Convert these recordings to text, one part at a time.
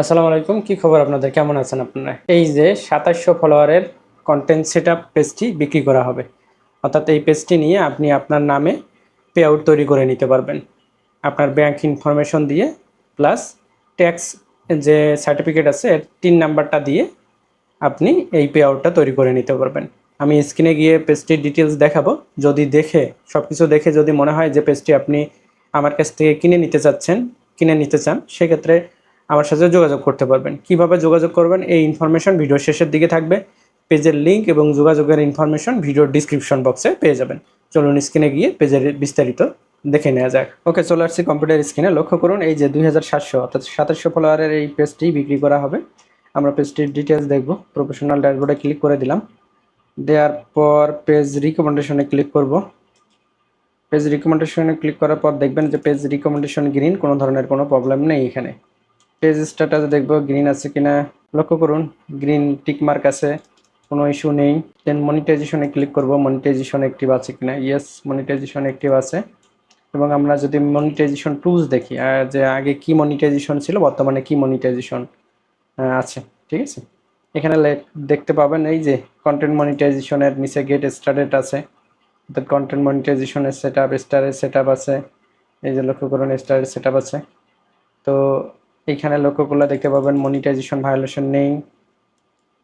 আসসালামু আলাইকুম, কি খবর আপনাদের? কেমন আছেন আপনারা? এই যে সাতাশশো ফলোয়ারের কন্টেন্ট সেট আপ পেজটি বিক্রি করা হবে। অর্থাৎ এই পেজটি নিয়ে আপনি আপনার নামে পে আউট তৈরি করে নিতে পারবেন। আপনার ব্যাংক ইনফরমেশন দিয়ে প্লাস ট্যাক্স যে সার্টিফিকেট আছে, এর তিন নাম্বারটা দিয়ে আপনি এই পে আউটটা তৈরি করে নিতে পারবেন। আমি স্ক্রিনে গিয়ে পেজটির ডিটেলস দেখাবো। যদি দেখে সব কিছু দেখে যদি মনে হয় যে পেজটি আপনি আমার কাছ থেকে কিনে নিতে চাচ্ছেন, কিনে নিতে চান, সেক্ষেত্রে আমার সাথে যোগাযোগ করতে পারবেন। কীভাবে যোগাযোগ করবেন? এই ইনফরমেশন ভিডিও শেষের দিকে থাকবে। পেজের লিঙ্ক এবং যোগাযোগের ইনফরমেশন ভিডিওর ডিসক্রিপশন বক্সে পেয়ে যাবেন। চলুন স্ক্রিনে গিয়ে পেজের বিস্তারিত দেখে নেওয়া যাক। ওকে, চলে আসছি কম্পিউটার স্ক্রিনে লক্ষ্য করুন, এই যে দুই হাজার সাতশো, অর্থাৎ সাতাশশো ফলোয়ারের এই পেজটি বিক্রি করা হবে। আমরা পেজটির ডিটেলস দেখব। প্রফেশনাল ড্যাশবোর্ডে ক্লিক করে দিলাম। দেওয়ার পর পেজ রিকমেন্ডেশনে ক্লিক করব। পেজ রিকমেন্ডেশনে ক্লিক করার পর দেখবেন যে পেজ রিকমেন্ডেশন গ্রিন কোনো ধরনের কোনো প্রবলেম নেই এখানে। পেজ স্ট্যাটাস দেখব গ্রিন আছে কিনা। লক্ষ্য করুন গ্রিন টিক মার্ক আছে, কোনো ইস্যু নেই। দেন মনিটাইজেশনে ক্লিক করব মনিটাইজেশন অ্যাক্টিভ আছে কিনা। ইয়েস মনিটাইজেশন অ্যাক্টিভ আছে। এবং আমরা যদি মনিটাইজেশন টুলস দেখি যে আগে কি মনিটাইজেশন ছিল, বর্তমানে কি মনিটাইজেশন আছে, ঠিক আছে? এখানে দেখতে পাবেন এই যে কন্টেন্ট মনিটাইজেশনের নিচে গেট স্টার্টেড আছে। অর্থাৎ কন্টেন্ট মনিটাইজেশনের সেট আপ স্টারের সেট আপ আছে। এই যে লক্ষ্য করুন স্টারের সেট আছে। তো এইখানে লক্ষ্য করলে দেখতে পাবেন মনিটাইজেশন ভায়োলেশন নেই।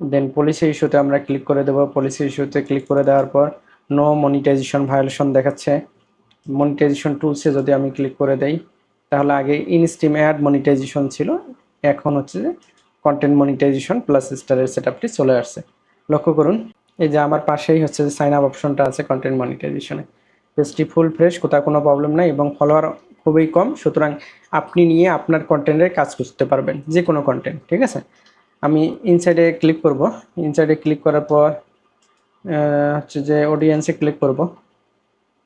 দেন পলিসি ইস্যুতে আমরা ক্লিক করে দেবো। পলিসি ইস্যুতে ক্লিক করে দেওয়ার পর নো মনিটাইজেশন ভায়োলেশন দেখাচ্ছে। মনিটাইজেশন টুলসে যদি আমি ক্লিক করে দেই, তাহলে আগে ইনস্টিম অ্যাড মনিটাইজেশন ছিল। এখন হচ্ছে যে কন্টেন্ট মনিটাইজেশন প্লাস স্টারের সেট আপটি চলে আসছে। লক্ষ্য করুন, এই যে আমার পাশেই হচ্ছে যে সাইন আপ অপশনটা আছে কন্টেন্ট মনিটাইজেশনে পেজটি ফুল ফ্রেশ কোথাও কোনো প্রবলেম নাই এবং ফলোয়ার খুবই কম। সুতরাং আপনি নিয়ে আপনার কন্টেন্টের কাজ করতে পারবেন যে কোনো কন্টেন্ট ঠিক আছে? আমি ইনসাইডে ক্লিক করব। ইনসাইডে ক্লিক করার পর হচ্ছে যে অডিয়েন্সে ক্লিক করব।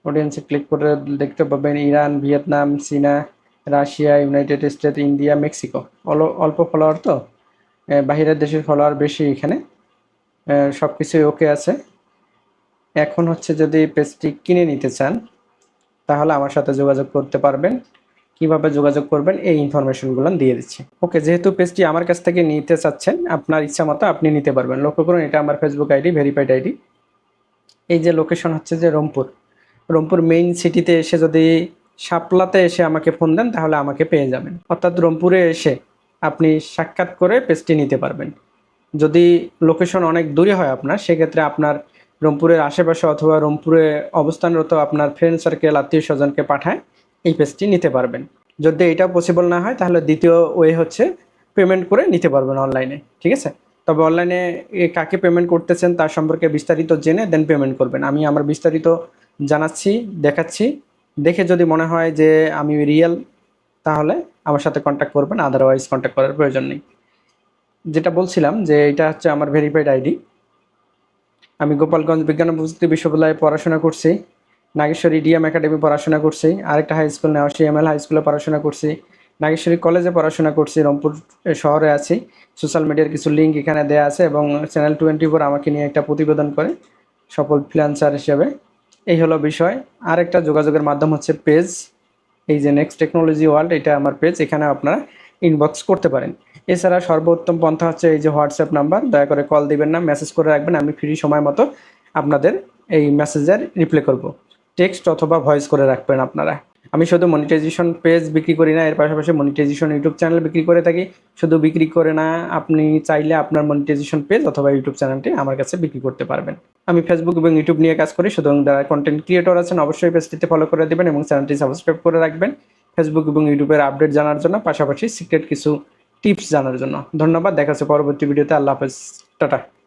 অডিয়েন্সে ক্লিক করে দেখতে পাবেন ইরান, ভিয়েতনাম, চীনা, Russia, united state India, Mexico. All- অল্প ফলোয়ার তো? বাহিরের দেশের ফলোয়ার বেশি এখানে। সব কিছুই ওকে আছে। এখন হচ্ছে যদি পেজটি কিনে নিতে চান তাহলে আমার সাথে যোগাযোগ করতে পারবেন। কীভাবে যোগাযোগ করবেন এই ইনফরমেশনগুলো দিয়ে দিচ্ছি। ওকে, যেহেতু পেজটি আমার কাছ থেকে নিতে চাচ্ছেন, আপনার ইচ্ছা মতো আপনি নিতে পারবেন। লক্ষ্য করুন, এটা আমার ফেসবুক আইডি ভেরিফাইড আইডি এই যে লোকেশন হচ্ছে যে রংপুর। রংপুর মেইন সিটিতে এসে যদি শাপলাতে এসে আমাকে ফোন দেন, তাহলে আমাকে পেয়ে যাবেন। অর্থাৎ রংপুরে এসে আপনি সাক্ষাৎ করে পেজটি নিতে পারবেন। যদি লোকেশন অনেক দূরে হয় আপনার, সেক্ষেত্রে আপনার রংপুরের আশেপাশে অথবা রংপুরে অবস্থানরত আপনার ফ্রেন্ড সার্কেল আত্মীয় স্বজনকে পাঠায়, এই পেজটি নিতে পারবেন। যদি এটা পসিবল না হয়, তাহলে দ্বিতীয় ওয়ে হচ্ছে পেমেন্ট করে নিতে পারবেন অনলাইনে ঠিক আছে? তবে অনলাইনে কাকে পেমেন্ট করতেছেন তার সম্পর্কে বিস্তারিত জেনে দেন পেমেন্ট করবেন। আমি আমার বিস্তারিত জানাচ্ছি, দেখাচ্ছি। দেখে যদি মনে হয় যে আমি রিয়েল তাহলে আমার সাথে কন্ট্যাক্ট করবেন। আদারওয়াইজ কন্ট্যাক্ট করার প্রয়োজন নেই। যেটা বলছিলাম যে এটা হচ্ছে আমার ভেরিফাইড আইডি আমি গোপালগঞ্জ বিজ্ঞান প্রযুক্তি বিশ্ববিদ্যালয়ে পড়াশোনা করছি। নাগেশ্বরী ডিএম একাডেমি পড়াশোনা করছি। আরেকটা হাই স্কুল নেওয়াশি এম এল হাই স্কুলে পড়াশোনা করছি। নাগেশ্বরী কলেজে পড়াশোনা করছি, রংপুর শহরে আছি। সোশ্যাল মিডিয়ার কিছু লিঙ্ক এখানে দেওয়া আছে এবং চ্যানেল টোয়েন্টি ফোর আমাকে নিয়ে একটা প্রতিবেদন করে সফল ফ্রিল্যান্সার হিসেবে। এই হলো বিষয়। আরেকটা যোগাযোগের মাধ্যম হচ্ছে পেজ এই যে নেক্সট টেকনোলজি ওয়ার্ল্ড এটা আমার পেজ এখানে আপনারা ইনবক্স করতে পারেন। এছাড়া সর্বোত্তম পন্থা হচ্ছে এই যে হোয়াটসঅ্যাপ নাম্বার দয়া করে কল দিবেন না মেসেজ করে রাখবেন, আমি ফ্রি সময় মতো আপনাদের এই মেসেজের রিপ্লাই করব। টেক্সট অথবা ভয়েস করে রাখবেন আপনারা। আমি শুধু মনিটাইজেশন পেজ বিক্রি করি না, এর পাশাপাশি মনিটাইজেশন ইউটিউব চ্যানেল বিক্রি করে থাকি। শুধু বিক্রি করে না, আপনি চাইলে আপনার মনিটাইজেশন পেজ অথবা ইউটিউব চ্যানেলটি আমার কাছে বিক্রি করতে পারবেন। আমি ফেসবুক এবং ইউটিউব নিয়ে কাজ করি, সুতরাং যারা কন্টেন্ট ক্রিয়েটর আছেন, অবশ্যই পেজটিতে ফলো করে দেবেন এবং চ্যানেলটি সাবস্ক্রাইব করে রাখবেন। ফেসবুক এবং ইউটিউবের আপডেট জানার জন্য, পাশাপাশি সিক্রেট কিছু টিপস জানার জন্য। ধন্যবাদ, দেখা হচ্ছে পরবর্তী ভিডিওতে আল্লাহ হাফেজ। টাটা।